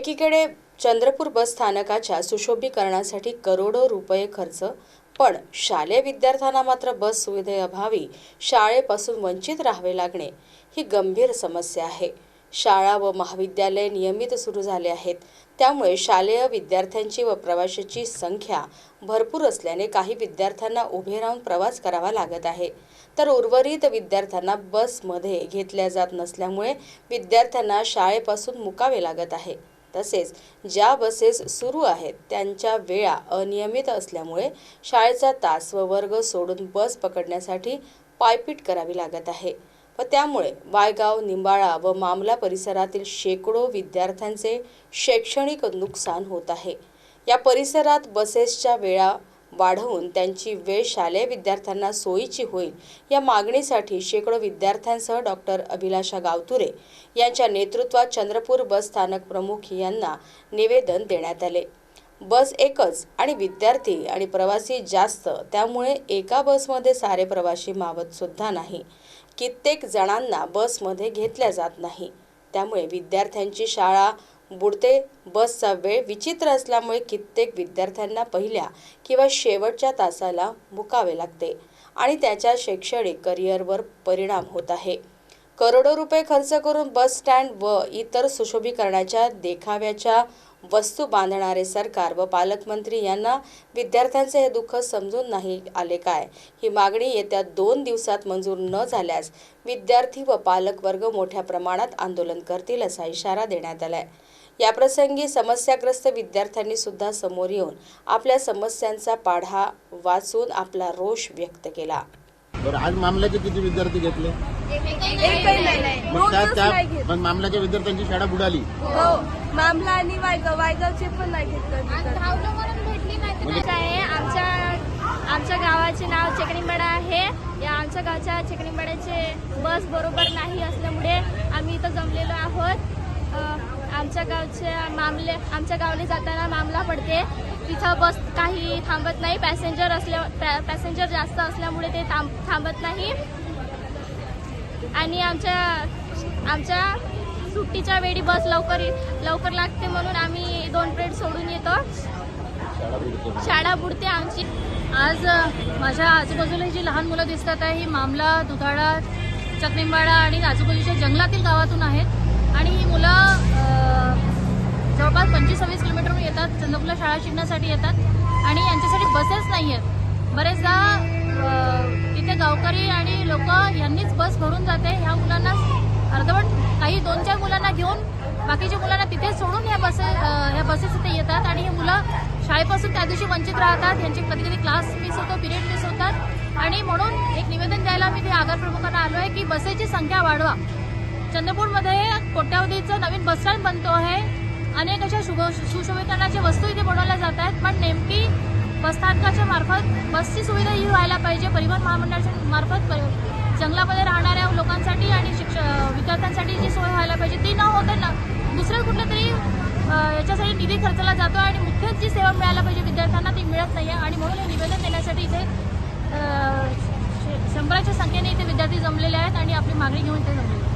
एकीकडे चंद्रपूर बस स्थानकाच्या सुशोभीकरणासाठी करोडो रुपये खर्च पण शालेय विद्यार्थ्यांना मात्र बस सुविधेअभावी शाळेपासून वंचित राहावे लागणे ही गंभीर समस्या आहे. शाळा व महाविद्यालय नियमित सुरू झाले आहेत. त्यामुळे शालेय विद्यार्थ्यांची व प्रवाशाची संख्या भरपूर असल्याने काही विद्यार्थ्यांना उभे राहून प्रवास करावा लागत आहे. तर उर्वरित विद्यार्थ्यांना बसमध्ये घेतल्या जात नसल्यामुळे विद्यार्थ्यांना शाळेपासून मुकावे लागत आहे. तसेच ज्या बसेस सुरू आहेत त्यांच्या वेळा अनियमित असल्यामुळे शाळेचा तास व वर्ग सोडून बस पकडण्यासाठी पायपीट करावी लागत आहे. व त्यामुळे वायगाव निंबाळा व मामला परिसरातील शेकडो विद्यार्थ्यांचे शैक्षणिक नुकसान होत आहे. या परिसरात बसेसच्या वेळा वाढवून त्यांची वेळ शालेय विद्यार्थ्यांना सोयीची होईल या मागणीसाठी शेकडो विद्यार्थ्यांसह डॉक्टर अभिलाषा गावतुरे यांच्या नेतृत्वात चंद्रपूर बस स्थानक प्रमुख यांना निवेदन देण्यात आले. बस एकच आणि विद्यार्थी आणि प्रवासी जास्त त्यामुळे एका बसमध्ये सारे प्रवासी मावत सुद्धा नाही. कित्येक जणांना बसमध्ये घेतल्या जात नाही. त्यामुळे विद्यार्थ्यांची शाळा बुडते. बसचा वेळ विचित्र असल्यामुळे कित्येक विद्यार्थ्यांना पहिल्या किंवा शेवटच्या तासाला मुकावे लागते आणि त्याच्या शैक्षणिक करिअरवर परिणाम होत आहे. करोडो रुपये खर्च करून बस स्टँड व इतर सुशोभीकरणाच्या देखाव्याच्या वस्तू बांधणारे सरकार व पालकमंत्री यांना विद्यार्थ्यांचे हे दुःख समजून नाही आले काय? ही मागणी येत्या दोन दिवसात मंजूर न झाल्यास विद्यार्थी व पालकवर्ग मोठ्या प्रमाणात आंदोलन करतील असा इशारा देण्यात आलाय. याप्रसंगी समस्याग्रस्त विद्यार्थ्यांनी सुद्धा समोर येऊन आपल्या समस्यांचा पाढा वाचून आपला रोष व्यक्त केला. आज मामल्याचे किती विद्यार्थी घेतले? एकही नाही मग त्या दोनच त्या नाही घेत. पण मामल्याच्या विद्यार्थ्यांची शाळा बुडाली. हो मामला आणि वायगाव वायगावचे पण नाही घेतलं तिथं. म्हणजे आहे आमच्या आमच्या गावाचे नाव चेकणीपाडा आहे. या आमच्या गावच्या चेकणीपाड्याचे बस बरोबर नाही असल्यामुळे आम्ही इथं जमलेलो आहोत. अ, आमच्या गावच्या मामले आमच्या गावले जाताना मामला पडते. तिथं बस काही थांबत नाही. पॅसेंजर असल्या पॅ- पॅसेंजर जास्त असल्यामुळे ते थांब थांबत नाही. आणि आमच्या आमच्या सुट्टीच्या वेळी बस लवकर लवकर लागते म्हणून आम्ही दोन पिरियड सोडून येतो. शाळा बुडते आमची. आज माझ्या आजूबाजूला जी लहान मुलं दिसतात आहे ही मामला दुधाळा चकनिंबाडा आणि आजूबाजूच्या जंगलातील गावातून आहेत. आणि ही मुलं जवळपास पंचवीस सव्वीस किलोमीटरहून येतात. चंद्रपूरला शाळा शिकण्यासाठी येतात. आणि यांच्यासाठी बसेस नाही आहेत बरेचदा तिथे गावकरी यांनीच बस भरून जाते. ह्या मुलांना अर्धवट काही दोन चार मुलांना घेऊन बाकीच्या मुलांना तिथे सोडून ह्या बसे ह्या बसेस इथे येतात आणि हे मुलं शाळेपासून त्या दिवशी वंचित राहतात. यांचे कधी कधी क्लास मिस होतो पिरियड मिस होतात. आणि म्हणून एक निवेदन द्यायला मी ते आगार प्रमुखांना आलो आहे की बसेची संख्या वाढवा. चंद्रपूरमध्ये कोट्यावधीचं नवीन बसस्टँड बनतो आहे. अनेक अशा शुभ सुशोभीकरणाच्या वस्तू इथे बनवल्या जात आहेत. पण नेमकी बसस्थानकाच्या मार्फत बसची सुविधा ही व्हायला पाहिजे परिवहन महामंडळाच्या मार्फत जंगलामध्ये राहणाऱ्या लोकांसाठी आणि शिक्ष विद्यार्थ्यांसाठी जी सोय व्हायला पाहिजे ती न होता ना दुसऱ्या कुठल्या तरी याच्यासाठी निधी खर्चला जातो आणि मुख्यच जी सेवा मिळायला पाहिजे विद्यार्थ्यांना ती मिळत नाही आहे आणि म्हणून हे निवेदन देण्यासाठी इथे शंभराच्या संख्येने इथे विद्यार्थी जमलेले आहेत आणि आपली मागणी घेऊन ते जमलेले आहेत.